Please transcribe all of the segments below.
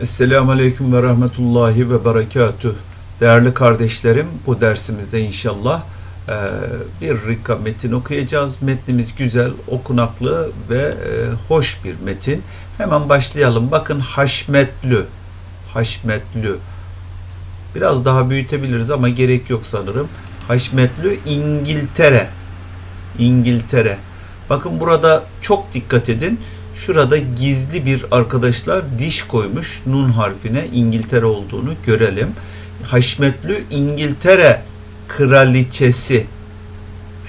Esselamu Aleyküm ve Rahmetullahi ve Berekatüh. Değerli kardeşlerim, bu dersimizde inşallah e, bir rika metin okuyacağız. Metnimiz güzel, okunaklı ve e, hoş bir metin. Hemen başlayalım. Bakın haşmetlü, haşmetlü. Biraz daha büyütebiliriz ama gerek yok sanırım. Haşmetlü İngiltere. İngiltere. Bakın burada çok dikkat edin. Şurada gizli bir arkadaşlar diş koymuş nun harfine İngiltere olduğunu görelim. Haşmetlü İngiltere kraliçesi.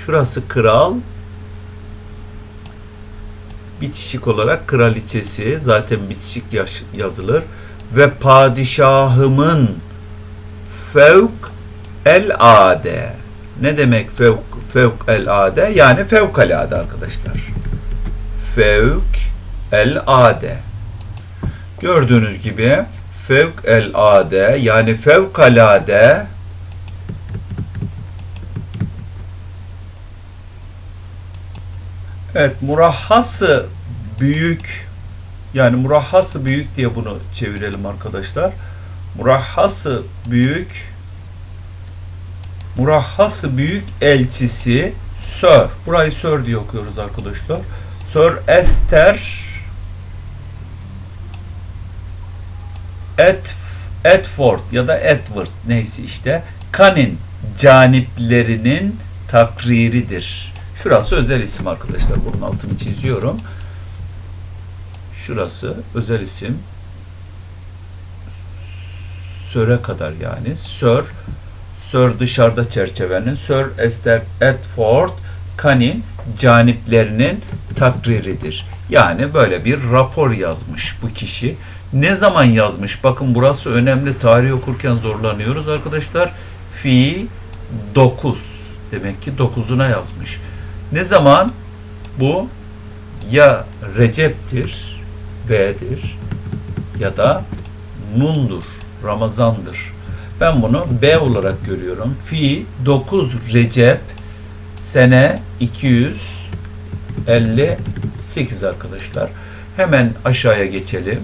Şurası kral. Bitişik olarak kraliçesi. Zaten bitişik yazılır. Ve padişahımın fevk el ade. Ne demek fevk, fevk el ade? Yani fevkalade arkadaşlar. Fevk el ade. Gördüğünüz gibi fevk el ade yani fevkalade Evet, murahhası büyük yani murahhası büyük diye bunu çevirelim arkadaşlar. Murahhası büyük Murahhası büyük elçisi Sir. Burayı Sir diye okuyoruz arkadaşlar. Sir Esther Et, Edford ya da Edward neyse işte Kanin caniplerinin takriridir. Şurası özel isim arkadaşlar. Bunun altını çiziyorum. Şurası özel isim. Sör'e kadar yani. Sir Sir dışarıda çerçevenin, Sir Esther Edford Kanin caniplerinin takriridir. Yani böyle bir rapor yazmış bu kişi. Ne zaman yazmış? Bakın burası önemli. Tarih okurken zorlanıyoruz arkadaşlar. Fi 9. Demek ki 9'una yazmış. Ne zaman? Bu ya Recep'tir, B'dir ya da Nun'dur, Ramazan'dır. Ben bunu B olarak görüyorum. Fi 9 Recep sene 258 arkadaşlar. Hemen aşağıya geçelim.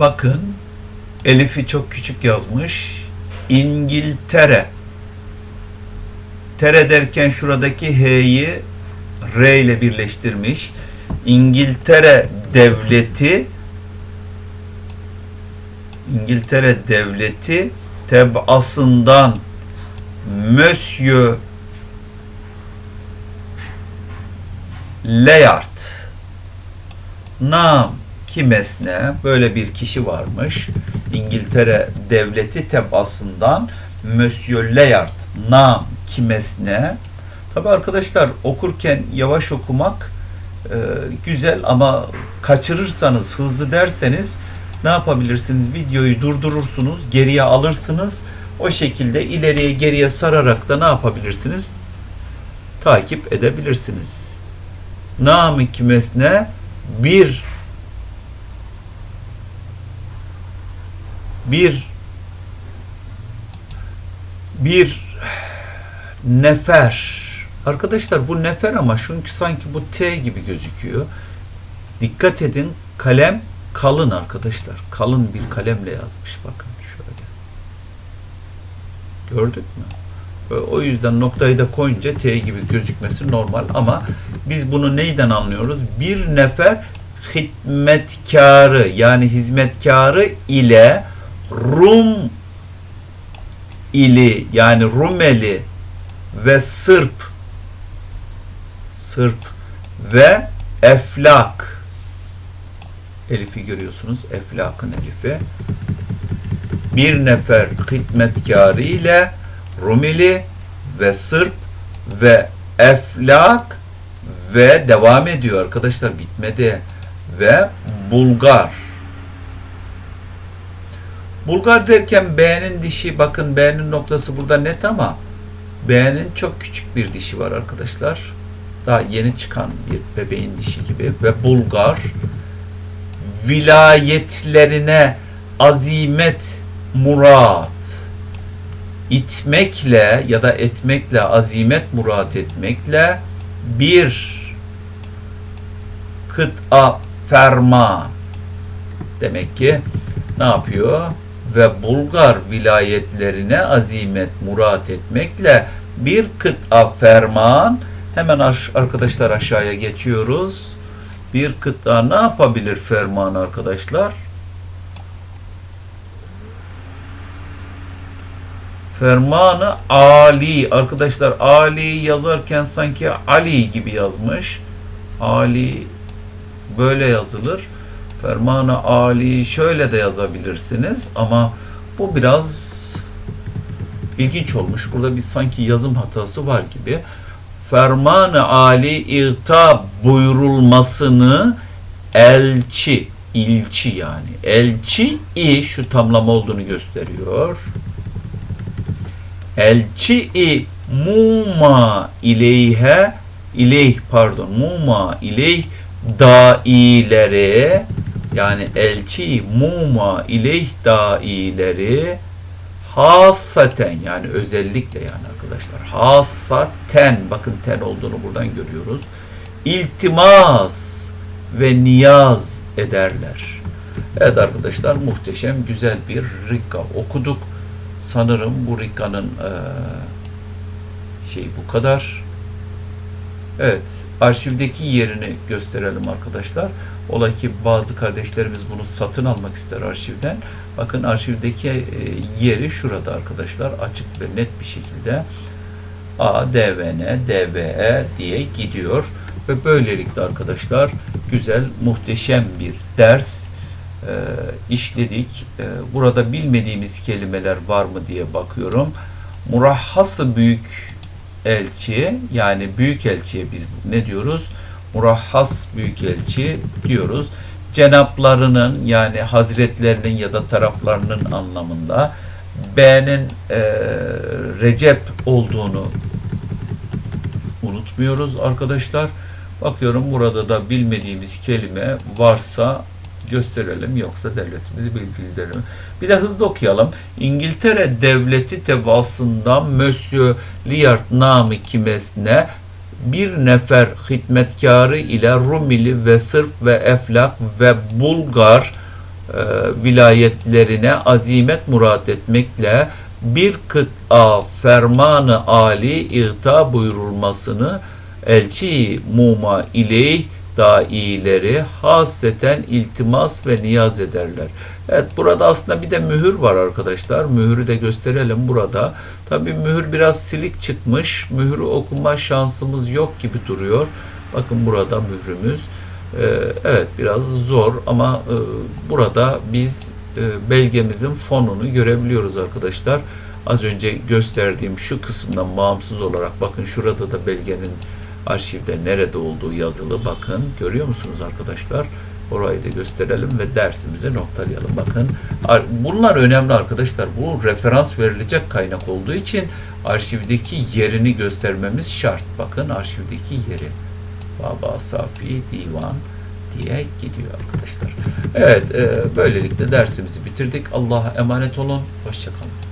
Bakın Elif'i çok küçük yazmış. İngiltere. Tere derken şuradaki H'yi R ile birleştirmiş. İngiltere devleti İngiltere devleti tebasından Monsieur Layard nam kimesne böyle bir kişi varmış. İngiltere devleti tebasından Monsieur Layard nam kimesne Tabi arkadaşlar okurken yavaş okumak e, güzel ama kaçırırsanız hızlı derseniz ne yapabilirsiniz? Videoyu durdurursunuz, geriye alırsınız. O şekilde ileriye geriye sararak da ne yapabilirsiniz? Takip edebilirsiniz. Namı kimesne bir bir bir nefer arkadaşlar bu nefer ama çünkü sanki bu T gibi gözüküyor. Dikkat edin kalem kalın arkadaşlar. Kalın bir kalemle yazmış. Bakın şöyle. Gördük mü? O yüzden noktayı da koyunca T gibi gözükmesi normal ama biz bunu neyden anlıyoruz? Bir nefer hizmetkarı yani hizmetkarı ile Rum ili yani Rumeli ve Sırp Sırp ve Eflak Elif'i görüyorsunuz. Eflak'ın Elif'i. Bir nefer hizmetkarı ile Rumeli ve Sırp ve Eflak ve devam ediyor arkadaşlar bitmedi ve Bulgar Bulgar derken B'nin dişi bakın B'nin noktası burada net ama B'nin çok küçük bir dişi var arkadaşlar. Daha yeni çıkan bir bebeğin dişi gibi ve Bulgar vilayetlerine azimet murat itmekle ya da etmekle azimet murat etmekle bir kıta ferman Demek ki ne yapıyor? Ve Bulgar vilayetlerine azimet murat etmekle bir kıta ferman hemen aş- arkadaşlar aşağıya geçiyoruz. Bir kıta ne yapabilir ferman arkadaşlar? Fermanı Ali arkadaşlar Ali yazarken sanki Ali gibi yazmış. Ali böyle yazılır. Fermanı Ali şöyle de yazabilirsiniz ama bu biraz ilginç olmuş. Burada bir sanki yazım hatası var gibi. Fermanı Ali irta buyurulmasını elçi, ilçi yani. Elçi i şu tamlama olduğunu gösteriyor. Elçi-i muma ileyhe ileyh pardon muma ileyh daileri yani elçi muma ileyh daileri hasaten yani özellikle yani arkadaşlar hasaten bakın ten olduğunu buradan görüyoruz. İltimas ve niyaz ederler. Evet arkadaşlar muhteşem güzel bir rikka okuduk. Sanırım bu rikkanın eee şey bu kadar. Evet, arşivdeki yerini gösterelim arkadaşlar. Ola ki bazı kardeşlerimiz bunu satın almak ister arşivden. Bakın arşivdeki e, yeri şurada arkadaşlar. Açık ve net bir şekilde A, DVN, DVE diye gidiyor. Ve böylelikle arkadaşlar güzel, muhteşem bir ders e, işledik. E, burada bilmediğimiz kelimeler var mı diye bakıyorum. Murahhası büyük elçi yani büyük elçiye biz ne diyoruz? Murahhas büyük elçi diyoruz. Cenaplarının yani hazretlerinin ya da taraflarının anlamında B'nin e, Recep olduğunu unutmuyoruz arkadaşlar. Bakıyorum burada da bilmediğimiz kelime varsa gösterelim yoksa devletimizi bilgilendirelim. Bir de hızlı okuyalım. İngiltere devleti tevasından Monsieur Liard nami kimesine bir nefer hizmetkarı ile Rumili ve Sırp ve Eflak ve Bulgar e, vilayetlerine azimet murat etmekle bir kıta fermanı ali irta buyurulmasını elçi muma ileyh daileri haseten iltimas ve niyaz ederler. Evet burada aslında bir de mühür var arkadaşlar. Mühürü de gösterelim burada. Tabi mühür biraz silik çıkmış. Mühürü okuma şansımız yok gibi duruyor. Bakın burada mührümüz. Ee, evet biraz zor ama e, burada biz e, belgemizin fonunu görebiliyoruz arkadaşlar. Az önce gösterdiğim şu kısımdan bağımsız olarak bakın şurada da belgenin arşivde nerede olduğu yazılı bakın. Görüyor musunuz arkadaşlar? Orayı da gösterelim ve dersimize noktalayalım. Bakın ar- bunlar önemli arkadaşlar. Bu referans verilecek kaynak olduğu için arşivdeki yerini göstermemiz şart. Bakın arşivdeki yeri. Baba Safi Divan diye gidiyor arkadaşlar. Evet e, böylelikle dersimizi bitirdik. Allah'a emanet olun. Hoşçakalın